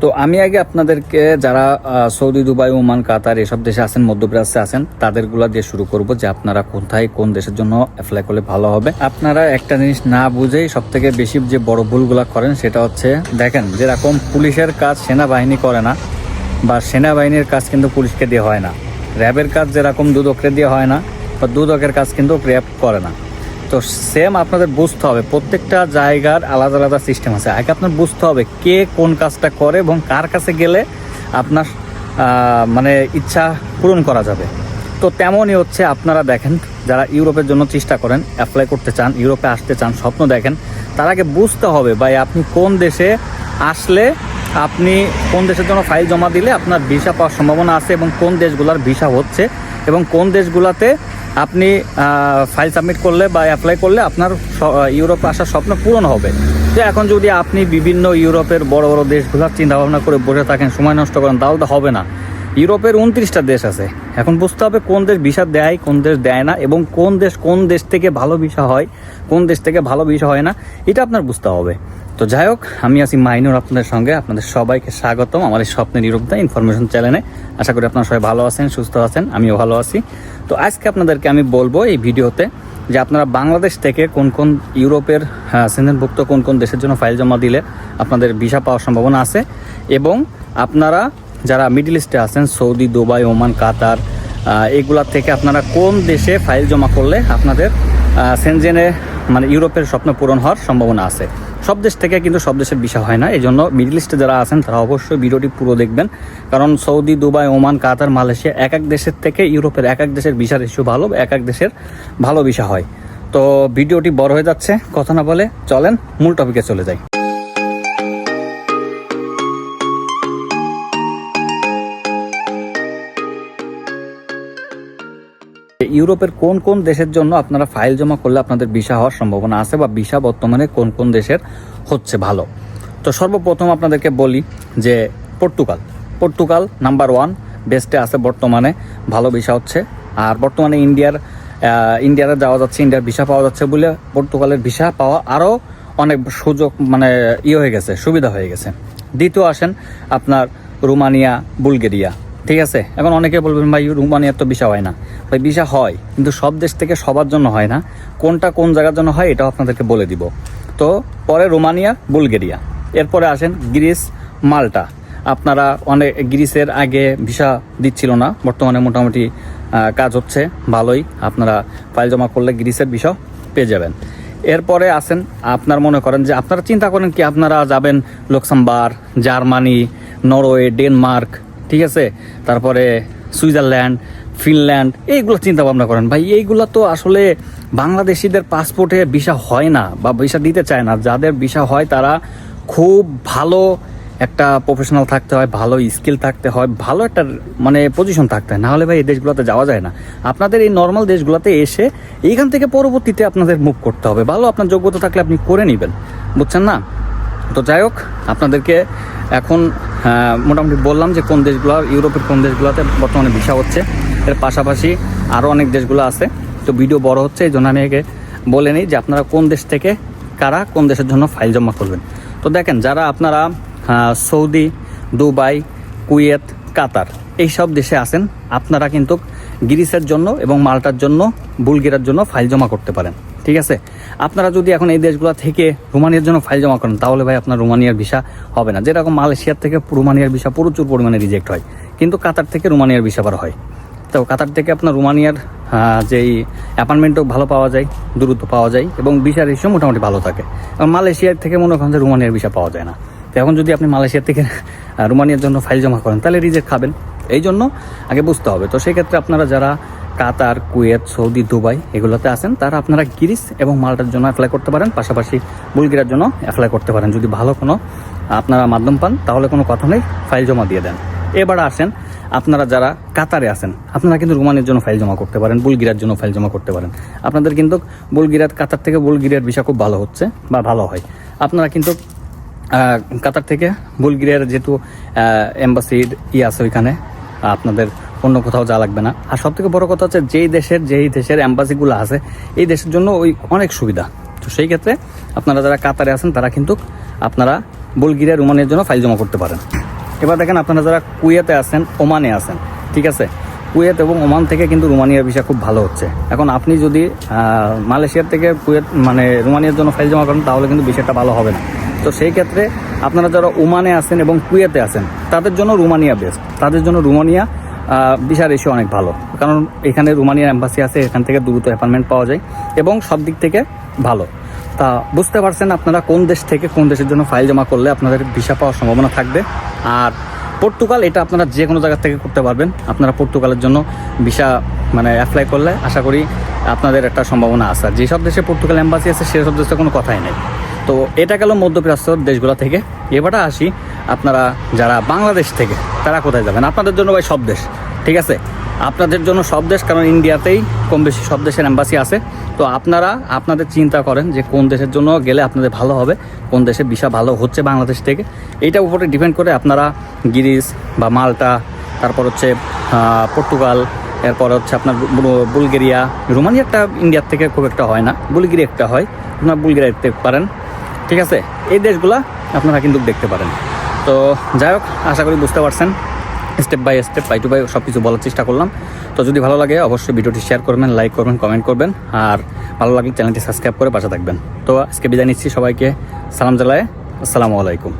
তো আমি আগে আপনাদেরকে যারা সৌদি, দুবাই, ওমান, কাতার এসব দেশে আছেন, মধ্যপ্রাচ্যে আছেন, তাদেরগুলা দিয়ে শুরু করব যে আপনারা কোথায়, কোন দেশের জন্য অ্যাপ্লাই করলে ভালো হবে। আপনারা একটা জিনিস না বুঝেই সব থেকে বেশি যে বড় ভুলগুলা করেন সেটা হচ্ছে, দেখেন যেরকম পুলিশের কাজ সেনাবাহিনী করে না, বা সেনাবাহিনীর কাজ কিন্তু পুলিশকে দিয়ে হয় না। র্যাবের কাজ যেরকম দুদককে দিয়ে হয় না, বা দুদকের কাজ কিন্তু র্যাব করে না। তো সেম আপনাদের বুঝতে হবে, প্রত্যেকটা জায়গার আলাদা আলাদা সিস্টেম আছে। আগে আপনার বুঝতে হবে কে কোন কাজটা করে এবং কার কাছে গেলে আপনার মানে ইচ্ছা পূরণ করা যাবে। তো তেমনই হচ্ছে আপনারা দেখেন, যারা ইউরোপের জন্য চেষ্টা করেন অ্যাপ্লাই করতে চান, ইউরোপে আসতে চান, স্বপ্ন দেখেন, তার আগে বুঝতে হবে ভাই আপনি কোন দেশে আসলে আপনি কোন দেশের জন্য ফাইল জমা দিলে আপনার ভিসা পাওয়ার সম্ভাবনা আছে এবং কোন দেশগুলোর ভিসা হচ্ছে এবং কোন দেশগুলোতে আপনি ফাইল সাবমিট করলে বা অ্যাপ্লাই করলে আপনার ইউরোপে আসার স্বপ্ন পূরণ হবে। যে এখন যদি আপনি বিভিন্ন ইউরোপের বড় বড় দেশগুলোর চিন্তা ভাবনা করে বসে থাকেন, সময় নষ্ট করেন, তাহলে তো হবে না। ইউরোপের উনত্রিশটা দেশ আছে। এখন বুঝতে হবে কোন দেশ ভিসা দেয়, কোন দেশ দেয় না, এবং কোন দেশ কোন দেশ থেকে ভালো ভিসা হয়, কোন দেশ থেকে ভালো ভিসা হয় না, এটা আপনার বুঝতে হবে। তো যাই হোক আমি আছি মাইনুর আপনাদের সঙ্গে। আপনাদের সবাইকে স্বাগতম আমার এই স্বপ্নের ইউরোপদা ইনফরমেশন চ্যানেলে আশা করি আপনারা সবাই ভালো আছেন সুস্থ আছেন আমিও ভালো আছি। তো আজকে আপনাদেরকে আমি বলব এই ভিডিওতে যে আপনারা বাংলাদেশ থেকে কোন কোন ইউরোপের আহ, কোন কোন দেশের জন্য ফাইল জমা দিলে আপনাদের ভিসা পাওয়ার সম্ভাবনা আছে এবং আপনারা যারা মিডল ইস্টে আছেন সৌদি দুবাই ওমান কাতার এগুলার থেকে আপনারা কোন দেশে ফাইল জমা করলে আপনাদের সেনজেনে মানে ইউরোপের স্বপ্ন পূরণ হওয়ার সম্ভাবনা আছে। সব দেশ থেকে কিন্তু সব দেশের বিষয় হয় না এই জন্য মিডল ইস্টে যারা আছেন, তারা অবশ্যই ভিডিওটি পুরো দেখবেন। কারণ Saudi, Dubai, Oman, Qatar, Malaysia এক এক দেশের থেকে ইউরোপের এক এক দেশের ভিসার ইস্যু ভালো, এক এক দেশের ভালো ভিসা হয়। তো ভিডিওটি বড় হয়ে যাচ্ছে, কথা না বলে চলেন, মূল টপিকে চলে যাই। ইউরোপের কোন কোন দেশের জন্য আপনারা ফাইল জমা করলে আপনাদের ভিসা হওয়ার সম্ভাবনা আছে বা ভিসা বর্তমানে কোন কোন দেশের হচ্ছে ভালো? তো সর্বপ্রথম আপনাদেরকে বলি যে পর্তুগাল। পর্তুগাল নাম্বার ওয়ান বেস্টে আছে বর্তমানে, ভালো ভিসা হচ্ছে। আর বর্তমানে ইন্ডিয়ার ইন্ডিয়াতে যাওয়া যাচ্ছে, ইন্ডিয়ার ভিসা পাওয়া যাচ্ছে বলে পর্তুগালের ভিসা পাওয়া আরও অনেক সুযোগ মানে ইয়ে হয়ে গেছে, সুবিধা হয়ে গেছে। দ্বিতীয় আসেন আপনার রোমানিয়া, বুলগেরিয়া। ঠিক আছে? এখন অনেকে বলবেন, ভাই রোমানিয়ার তো ভিসা হয় না। ভাই, ভিসা হয়, কিন্তু সব দেশ থেকে সবার জন্য হয় না। কোনটা কোন জায়গার জন্য হয়, এটাও আপনাদেরকে বলে দিব। তো, পরে রোমানিয়া, বুলগেরিয়া। এরপরে আসেন গ্রিস, মাল্টা। আপনারা অনেক গ্রিসের আগে ভিসা দিচ্ছিল না। বর্তমানে মোটামুটি কাজ হচ্ছে, ভালোই। আপনারা ফাইল জমা করলে গ্রিসের ভিসা পেয়ে যাবেন। এরপরে আসেন, আপনার মনে করেন যে, আপনারা চিন্তা করেন কি, আপনারা যাবেন লক্সামবার জার্মানি, নরওয়ে, ডেনমার্ক ঠিক আছে? তারপরে সুইজারল্যান্ড, ফিনল্যান্ড, এইগুলো চিন্তা ভাবনা করেন। ভাই, এইগুলো তো আসলে বাংলাদেশিদের পাসপোর্টে ভিসা হয় না বা ভিসা দিতে চায় না। যাদের ভিসা হয়, তারা খুব ভালো একটা প্রফেশনাল থাকতে হয়, ভালো স্কিল থাকতে হয়, ভালো একটা মানে পজিশন থাকতে হয়। নাহলে ভাই, এই দেশগুলোতে যাওয়া যায় না। আপনাদের এই নর্মাল দেশগুলোতে এসে এইখান থেকে পরবর্তীতে আপনাদের মুভ করতে হবে। ভালো আপনার যোগ্যতা থাকলে আপনি করে নেবেন। বুঝছেন না? তো যাই হোক, আপনাদেরকে এখন মোটামুটি বললাম যে কোন দেশগুলো, ইউরোপের কোন দেশগুলোতে বর্তমানে ভিসা হচ্ছে। এর পাশাপাশি আরও অনেক দেশগুলো আছে। তো ভিডিও বড় হচ্ছে, এই জন্য আমি একে বলে নিই যে আপনারা কোন দেশ থেকে কারা কোন দেশের জন্য ফাইল জমা করবেন। তো দেখেন, যারা আপনারা সৌদি, দুবাই, কুয়েত, কাতার এই সব দেশে আছেন, আপনারা কিন্তু গ্রিসের জন্য এবং মাল্টার জন্য বুলগেরার জন্য ফাইল জমা করতে পারেন। ঠিক আছে? আপনারা যদি এখন এই দেশগুলো থেকে রোমানিয়ার জন্য ফাইল জমা করেন, তাহলে ভাই আপনার রোমানিয়ার ভিসা হবে না। যেরকম মালয়েশিয়ার থেকে রোমানিয়ার ভিসা প্রচুর পরিমাণে রিজেক্ট হয়, কিন্তু কাতার থেকে রোমানিয়ার ভিসা আবার হয়। তো কাতার থেকে আপনার রোমানিয়ার যেই অ্যাপার্টমেন্টও ভালো পাওয়া যায়, দূরত্ব পাওয়া যায়, এবং ভিসার রেশিও মোটামুটি ভালো থাকে। এবং মালয়েশিয়ার থেকে মনে করেন যে রোমানিয়ার ভিসা পাওয়া যায় না। তো এখন যদি আপনি মালয়েশিয়া থেকে রোমানিয়ার জন্য ফাইল জমা করেন, তাহলে রিজেক্ট খাবেন। এই জন্য আগে বুঝতে হবে। তো সেই ক্ষেত্রে আপনারা যারা কাতার, কুয়েত, সৌদি, দুবাই এগুলোতে আছেন। তারা আপনারা গ্রিস এবং মাল্টার জন্য অ্যাপ্লাই করতে পারেন, পাশাপাশি বুলগেরিয়ার জন্য অ্যাপ্লাই করতে পারেন। যদি ভালো কোনো আপনারা মাধ্যম পান, তাহলে কোনো কথা নেই ফাইল জমা দিয়ে দেন। এবার আসেন, আপনারা যারা কাতারে আছেন, আপনারা কিন্তু রোমানের জন্য ফাইল জমা করতে পারেন বুলগিরার জন্য ফাইল জমা করতে পারেন। আপনাদের কিন্তু বুলগিরার কাতার থেকে বুলগিরিয়ার ভিসা খুব ভালো হচ্ছে বা ভালো হয়। আপনারা কিন্তু কাতার থেকে বুলগেরিয়ার যেহেতু এম্বাসির ই আছে ওইখানে, আপনাদের অন্য কোথাও যাওয়া লাগবে না। আর সব থেকে বড় কথা হচ্ছে, যেই দেশের যেই দেশের এম্বাসিগুলো আছে, এই দেশের জন্য ওই অনেক সুবিধা। তো সেই ক্ষেত্রে আপনারা যারা কাতারে আছেন, তারা কিন্তু আপনারা বুলগেরিয়া, রোমানিয়ার জন্য ফাইল জমা করতে পারেন। এবার দেখেন, আপনারা যারা কুয়েতে আছেন, ওমানে আছেন, ঠিক আছে? কুয়েত এবং ওমান থেকে কিন্তু রোমানিয়ার ভিসা খুব ভালো হচ্ছে। এখন আপনি যদি মালয়েশিয়ার থেকে কুয়েত মানে রোমানিয়ার জন্য ফাইল জমা করেন, তাহলে কিন্তু বিষয়টা ভালো হবে না। তো সেই ক্ষেত্রে আপনারা যারা ওমানে আছেন এবং কুয়েতে আছেন, তাদের জন্য রোমানিয়া বেস্ট তাদের জন্য রোমানিয়া ভিসা রেশিও অনেক ভালো। কারণ এখানে রোমানিয়ার অ্যাম্বাসি আছে, এখান থেকে দ্রুত অ্যাপার্টমেন্ট পাওয়া যায় এবং সব দিক থেকে ভালো। তা বুঝতে পারছেন আপনারা কোন দেশ থেকে কোন দেশের জন্য ফাইল জমা করলে আপনাদের ভিসা পাওয়ার সম্ভাবনা থাকবে। আর পর্তুগাল, এটা আপনারা যে কোনো জায়গা থেকে করতে পারবেন। আপনারা পর্তুগালের জন্য ভিসা মানে অ্যাপ্লাই করলে আশা করি আপনাদের একটা সম্ভাবনা আছে। আর যেসব দেশে পর্তুগাল অ্যাম্বাসি আছে, সেসব দেশে কোনো কথাই নেই। তো এটা গেল মধ্যপ্রাচ্যের দেশগুলো থেকে। এবারটা আসি আপনারা যারা বাংলাদেশ থেকে, তারা কোথায় যাবেন? আপনাদের জন্য ভাই সব দেশ, ঠিক আছে? আপনাদের জন্য সব দেশ, কারণ ইন্ডিয়াতেই কম বেশি সব দেশের অ্যাম্বাসি আছে। তো আপনারা আপনাদের চিন্তা করেন যে কোন দেশের জন্য গেলে আপনাদের ভালো হবে, কোন দেশে ভিসা ভালো হচ্ছে বাংলাদেশ থেকে। এইটার উপরে ডিপেন্ড করে আপনারা গিরিস বা মাল্টা, তারপর হচ্ছে পর্তুগাল, এরপর হচ্ছে আপনার বুলগেরিয়া রোমানিয়াটা ইন্ডিয়ার থেকে খুব একটা হয় না, বুলগেরিয়া একটা হয়, আপনারা বুলগেরিয়া দেখতে পারেন, ঠিক আছে? এই দেশগুলা আপনারা কিন্তু দেখতে পারেন। তো যাই হোক, আশা করি বুঝতে পারছেন। Step by step by two by সব কিছু বলার চেষ্টা করলাম। তো যদি ভালো লাগে, অবশ্যই ভিডিওটি শেয়ার করবেন লাইক করবেন কমেন্ট করবেন। আর ভালো লাগলে চ্যানেলটি সাবস্ক্রাইব করে পাশে থাকবেন। তো আজকে বিদায় নিচ্ছি সবাইকে। সালাম জালায়। আসসালামু আলাইকুম।